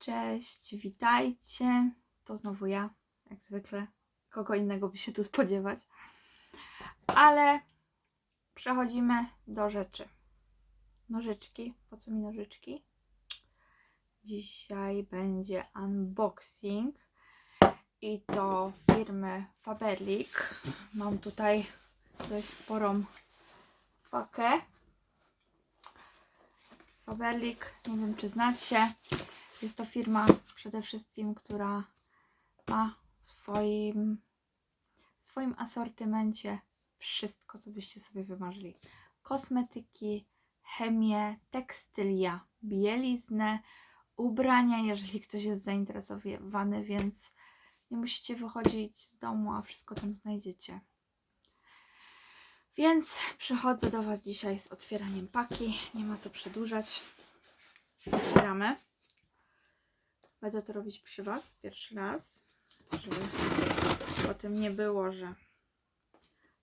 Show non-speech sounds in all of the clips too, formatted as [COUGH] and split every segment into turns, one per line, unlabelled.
Cześć, witajcie. To znowu ja, jak zwykle. Kogo innego by się tu spodziewać. Ale przechodzimy do rzeczy. Nożyczki. Po co mi nożyczki? Dzisiaj będzie unboxing i to firmy Faberlic. Mam tutaj dość sporą pakę. Faberlic, nie wiem czy znacie. Jest to firma przede wszystkim, która ma w swoim, w swoim asortymencie wszystko, co byście sobie wymarzyli. Kosmetyki, chemię, tekstylia, bieliznę, ubrania, jeżeli ktoś jest zainteresowany, więc nie musicie wychodzić z domu, a wszystko tam znajdziecie. Więc przychodzę do Was dzisiaj z otwieraniem paki. Nie ma co przedłużać. Otwieramy. Będę to robić przy Was pierwszy raz, żeby potem nie było, że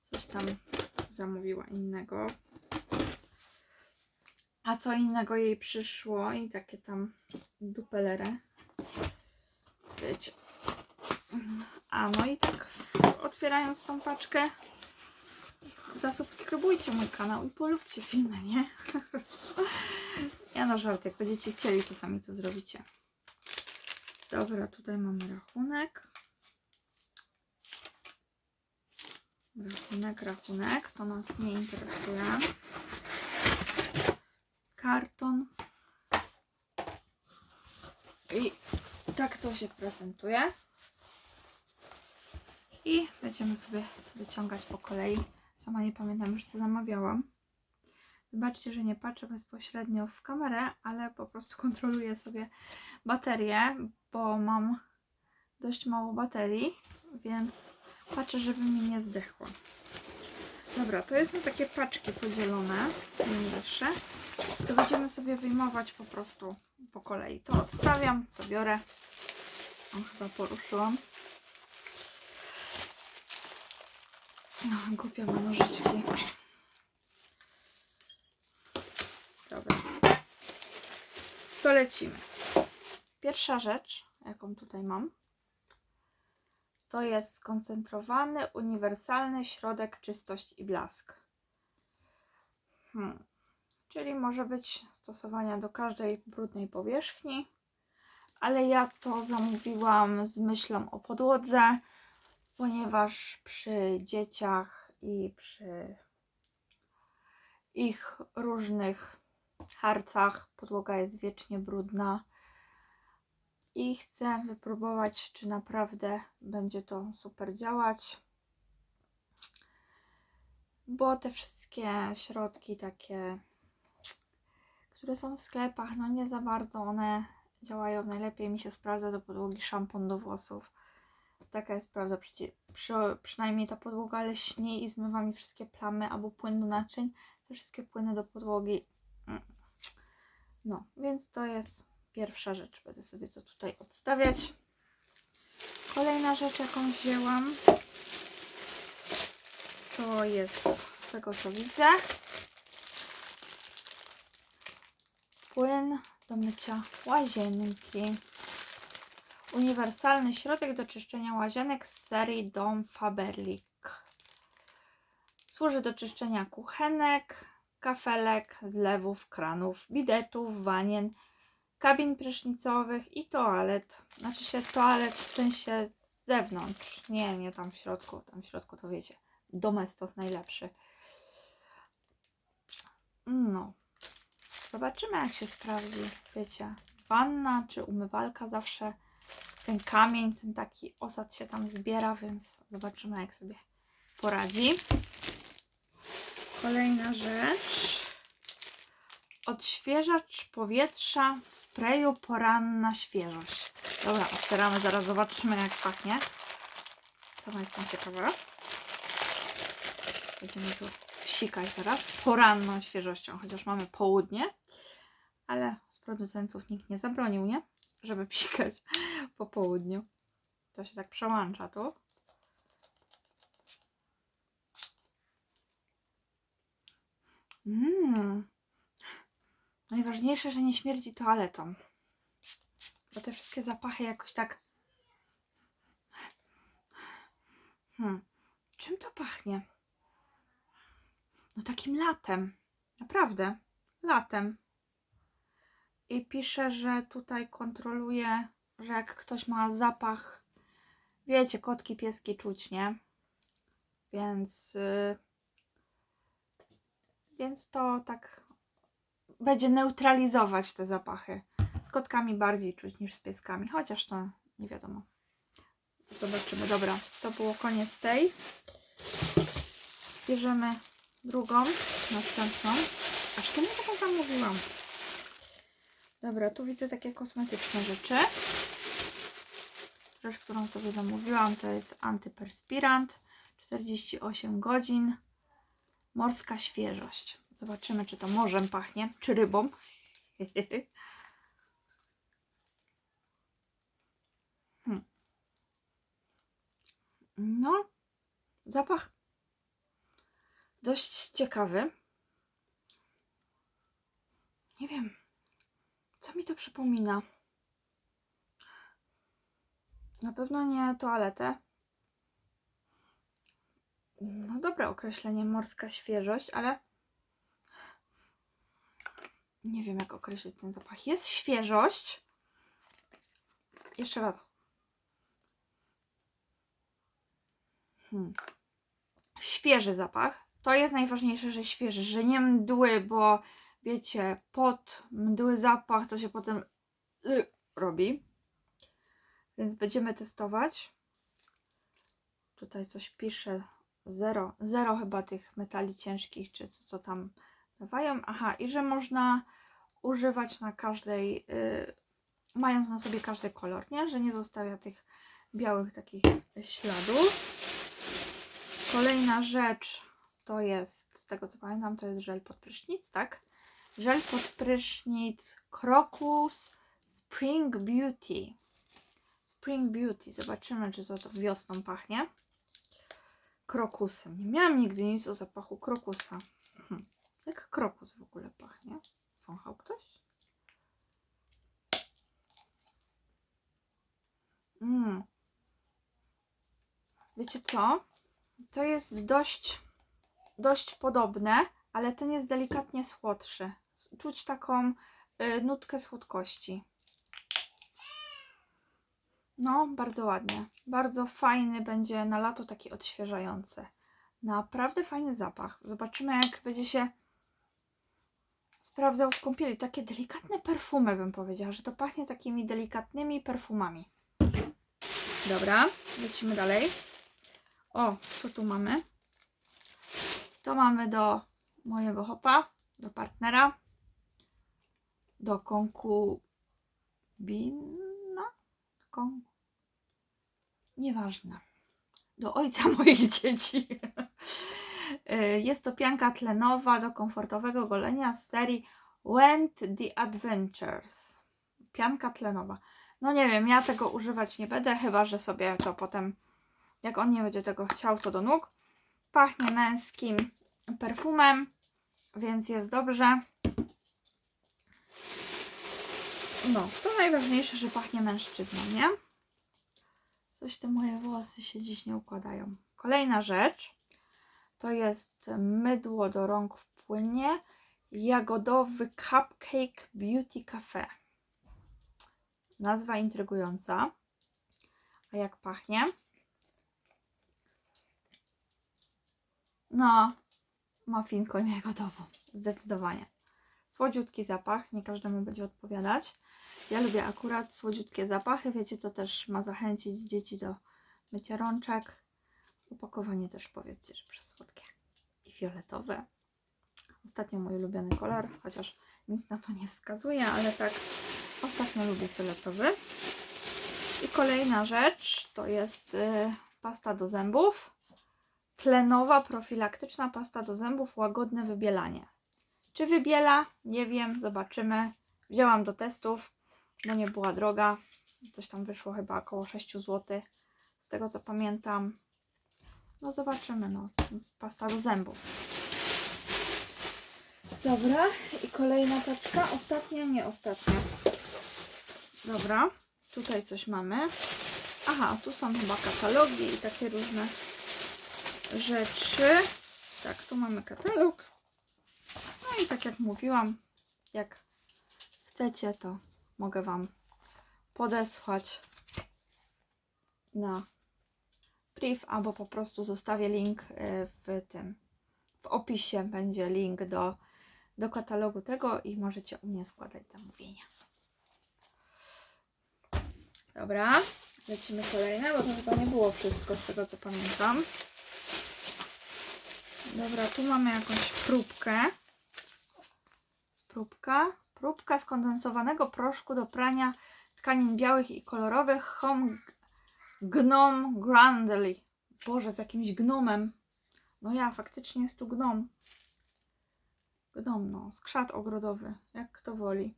coś tam zamówiła innego. A co innego jej przyszło i takie tam dupelerę. Wiecie. A no i tak otwierając tą paczkę zasubskrybujcie mój kanał i polubcie filmy, nie? [LAUGHS] ja na żart, jak będziecie chcieli, to sami to zrobicie. Dobra, tutaj mamy rachunek. Rachunek, rachunek, to nas nie interesuje. Karton. I tak to się prezentuje. I będziemy sobie wyciągać po kolei. Sama nie pamiętam już co zamawiałam. Wybaczcie, że nie patrzę bezpośrednio w kamerę, ale po prostu [LAUGHS] kontroluję sobie baterię, bo mam dość mało baterii, więc patrzę, żeby mi nie zdechła. Dobra, to jest na takie paczki podzielone, mniejsze. To będziemy sobie wyjmować po prostu po kolei. To odstawiam, to biorę. O, chyba poruszyłam. No, głupia ma nożyczki. Dobra. To lecimy. Pierwsza rzecz, jaką tutaj mam, to jest skoncentrowany, uniwersalny środek czystość i blask. Hmm. Czyli może być stosowania do każdej brudnej powierzchni, ale ja to zamówiłam z myślą o podłodze, ponieważ przy dzieciach i przy ich różnych harcach podłoga jest wiecznie brudna i chcę wypróbować, czy naprawdę będzie to super działać. Bo te wszystkie środki takie, które są w sklepach, no nie za bardzo one działają. Najlepiej mi się sprawdza do podłogi szampon do włosów. Taka jest prawda, przecie, przy, przynajmniej ta podłoga leśniej i zmywa mi wszystkie plamy albo płyn do naczyń. Te wszystkie płyny do podłogi. No, więc to jest pierwsza rzecz. Będę sobie to tutaj odstawiać. Kolejna rzecz, jaką wzięłam, to jest z tego co widzę płyn do mycia łazienki. Uniwersalny środek do czyszczenia łazienek z serii Dom Faberlic. Służy do czyszczenia kuchenek, kafelek, zlewów, kranów, bidetów, wanien, kabin prysznicowych i toalet. Znaczy się toalet w sensie z zewnątrz. Nie, nie tam w środku. Tam w środku to wiecie. Domestos najlepszy. No. Zobaczymy jak się sprawdzi. Wiecie, wanna czy umywalka zawsze ten kamień, ten taki osad się tam zbiera, więc zobaczymy jak sobie poradzi. Kolejna rzecz. Odświeżacz powietrza w sprayu poranna świeżość. Dobra, otwieramy, zaraz zobaczymy jak pachnie. Sama jestem ciekawa. Będziemy tu psikać zaraz poranną świeżością, chociaż mamy południe, ale z producentów nikt nie zabronił, nie? Żeby [LAUGHS] psikać po południu. To się tak przełącza tu. Mmm. Najważniejsze, że nie śmierdzi toaletą. Bo te wszystkie zapachy jakoś tak. Hmm. Czym to pachnie? No takim latem. Naprawdę. Latem. I pisze, że tutaj kontroluje, że jak ktoś ma zapach, wiecie, kotki, pieski czuć, nie? Więc. y, więc to tak będzie neutralizować te zapachy. Z kotkami bardziej czuć niż z pieskami, chociaż to nie wiadomo. Zobaczymy. Dobra, to było koniec tej. Bierzemy drugą, następną. Aż to nie taką zamówiłam. Dobra, tu widzę takie kosmetyczne rzeczy. Rzecz, którą sobie zamówiłam, to jest antyperspirant. 48 godzin. Morska świeżość. Zobaczymy, czy to morzem pachnie, czy rybą. Hmm. No, zapach dość ciekawy. Nie wiem, co mi to przypomina. Na pewno nie toaletę. No dobre określenie, morska świeżość, ale nie wiem jak określić ten zapach. Jest świeżość. Jeszcze raz. Hmm. Świeży zapach. To jest najważniejsze, że świeży, że nie mdły, bo wiecie, pod mdły zapach to się potem y, robi. Więc będziemy testować. Tutaj coś pisze. Zero, zero chyba tych metali ciężkich, czy co, co tam dawają. Aha, i że można używać na każdej, y, mając na sobie każdy kolor, nie? Że nie zostawia tych białych takich śladów. Kolejna rzecz to jest, z tego co pamiętam, to jest żel pod prysznic, tak? Żel pod prysznic Crocus Spring Beauty. Spring Beauty. Zobaczymy, czy to, to wiosną pachnie. Krokusem. Nie miałam nigdy nic o zapachu krokusa. Hm. Jak krokus w ogóle pachnie? Wąchał ktoś? Mm. Wiecie co? To jest dość, dość podobne, ale ten jest delikatnie słodszy. Czuć taką y, nutkę słodkości. No, bardzo ładnie. Bardzo fajny będzie na lato, taki odświeżający. Naprawdę fajny zapach. Zobaczymy, jak będzie się sprawdzał w kąpieli. Takie delikatne perfumy, bym powiedziała, że to pachnie takimi delikatnymi perfumami. Dobra, lecimy dalej. O, co tu mamy? To mamy do mojego hopa, do partnera, do konkubina, kon... nieważne, do ojca [LAUGHS] moich dzieci. Y, Jest to pianka tlenowa do komfortowego golenia z serii Went the Adventures. Pianka tlenowa. No nie wiem, ja tego używać nie będę, chyba że sobie to potem, jak on nie będzie tego chciał, to do nóg. Pachnie męskim perfumem, więc jest dobrze. No, to najważniejsze, że pachnie mężczyzną, nie? Coś te moje włosy się dziś nie układają. Kolejna rzecz to jest mydło do rąk w płynie jagodowy Cupcake Beauty Cafe. Nazwa intrygująca. A jak pachnie? No, mafinką jagodową. Zdecydowanie. Słodziutki zapach, nie każdemu będzie odpowiadać. Ja lubię akurat słodziutkie zapachy. Wiecie, to też ma zachęcić dzieci do mycia rączek. Opakowanie też powiedzcie, że przesłodkie i fioletowe. Ostatnio mój ulubiony kolor, chociaż nic na to nie wskazuje, ale tak ostatnio lubię fioletowy. I kolejna rzecz to jest y, pasta do zębów. Tlenowa, profilaktyczna pasta do zębów, łagodne wybielanie. Czy wybiela? Nie wiem, zobaczymy. Wzięłam do testów, bo nie była droga. Coś tam wyszło chyba około 6 zł. Z tego co pamiętam. No zobaczymy, no. Pasta do zębów. Dobra, i kolejna paczka. Ostatnia, nie ostatnia. Dobra. Tutaj coś mamy. Aha, tu są chyba katalogi i takie różne rzeczy. Tak, tu mamy katalog. I tak jak mówiłam, jak chcecie, to mogę Wam podesłać na brief, albo po prostu zostawię link y, w tym, w opisie będzie link do, do katalogu tego i możecie u mnie składać zamówienia. Dobra, lecimy kolejne, bo to chyba nie było wszystko z tego co pamiętam. Dobra, tu mamy jakąś próbkę. Próbka. Próbka skondensowanego proszku do prania tkanin białych i kolorowych Home Gnome Grandly. Boże, z jakimś gnomem. No ja, faktycznie jest tu gnom. Gnom, no. Skrzat ogrodowy. Jak kto woli.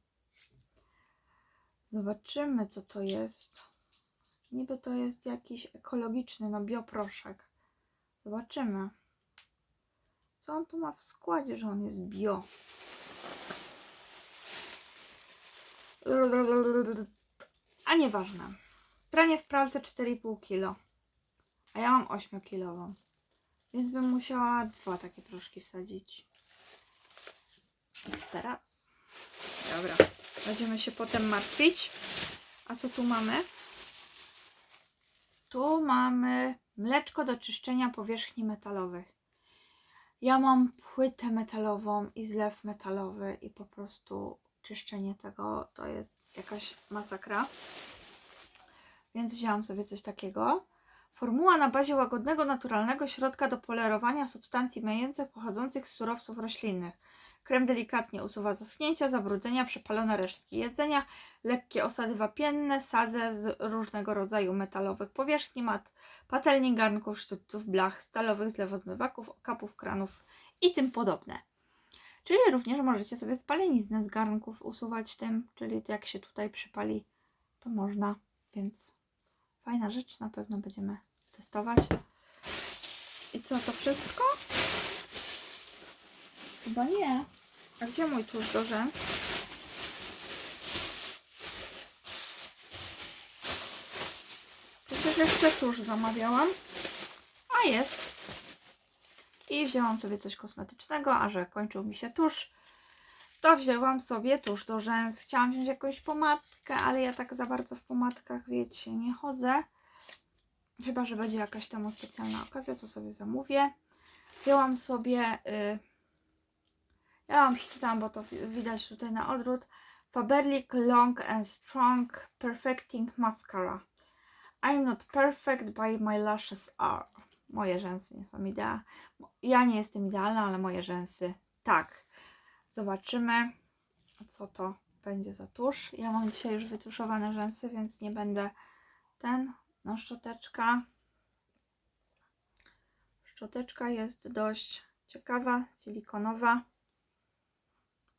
Zobaczymy, co to jest. Niby to jest jakiś ekologiczny, no bioproszek. Zobaczymy. Co on tu ma w składzie, że on jest bio? A nieważne. Pranie w pralce 4,5 kg. A ja mam 8 kilową. Więc bym musiała dwa takie proszki wsadzić. Co teraz? Dobra. Będziemy się potem martwić. A co tu mamy? Tu mamy mleczko do czyszczenia powierzchni metalowych. Ja mam płytę metalową i zlew metalowy i po prostu czyszczenie tego to jest jakaś masakra. Więc wzięłam sobie coś takiego. Formuła na bazie łagodnego, naturalnego środka do polerowania substancji mających pochodzących z surowców roślinnych. Krem delikatnie usuwa zaschnięcia, zabrudzenia, przepalone resztki jedzenia, lekkie osady wapienne, sadzę z różnego rodzaju metalowych powierzchni, mat, patelni, garnków, sztuców, blach, stalowych zlewozmywaków, kapów, kranów i tym podobne. Czyli również możecie sobie spaleniznę z garnków usuwać tym, czyli jak się tutaj przypali, to można, więc fajna rzecz, na pewno będziemy testować. I co, to wszystko? Chyba nie. A gdzie mój tusz do rzęs? Przecież jeszcze tusz zamawiałam. A jest. I wzięłam sobie coś kosmetycznego, a że kończył mi się tusz, to wzięłam sobie tusz do rzęs. Chciałam wziąć jakąś pomadkę, ale ja tak za bardzo w pomadkach, wiecie, nie chodzę. Chyba, że będzie jakaś temu specjalna okazja, co sobie zamówię. Wzięłam sobie, y, ja Wam przeczytam, bo to wi- widać tutaj na odwrót. Faberlic Long and Strong Perfecting Mascara. I'm not perfect, but my lashes are. Moje rzęsy nie są idealne. Ja nie jestem idealna, ale moje rzęsy tak. Zobaczymy, co to będzie za tusz. Ja mam dzisiaj już wytuszowane rzęsy, więc nie będę ten. No, szczoteczka. Szczoteczka jest dość ciekawa, silikonowa.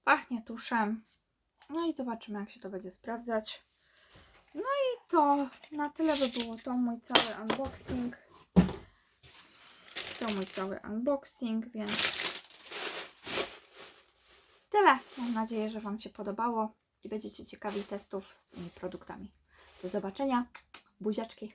Pachnie tuszem. No i zobaczymy, jak się to będzie sprawdzać. No i to na tyle by było to mój cały unboxing. To mój cały unboxing, więc tyle. Mam nadzieję, że Wam się podobało i będziecie ciekawi testów z tymi produktami. Do zobaczenia. Buziaczki.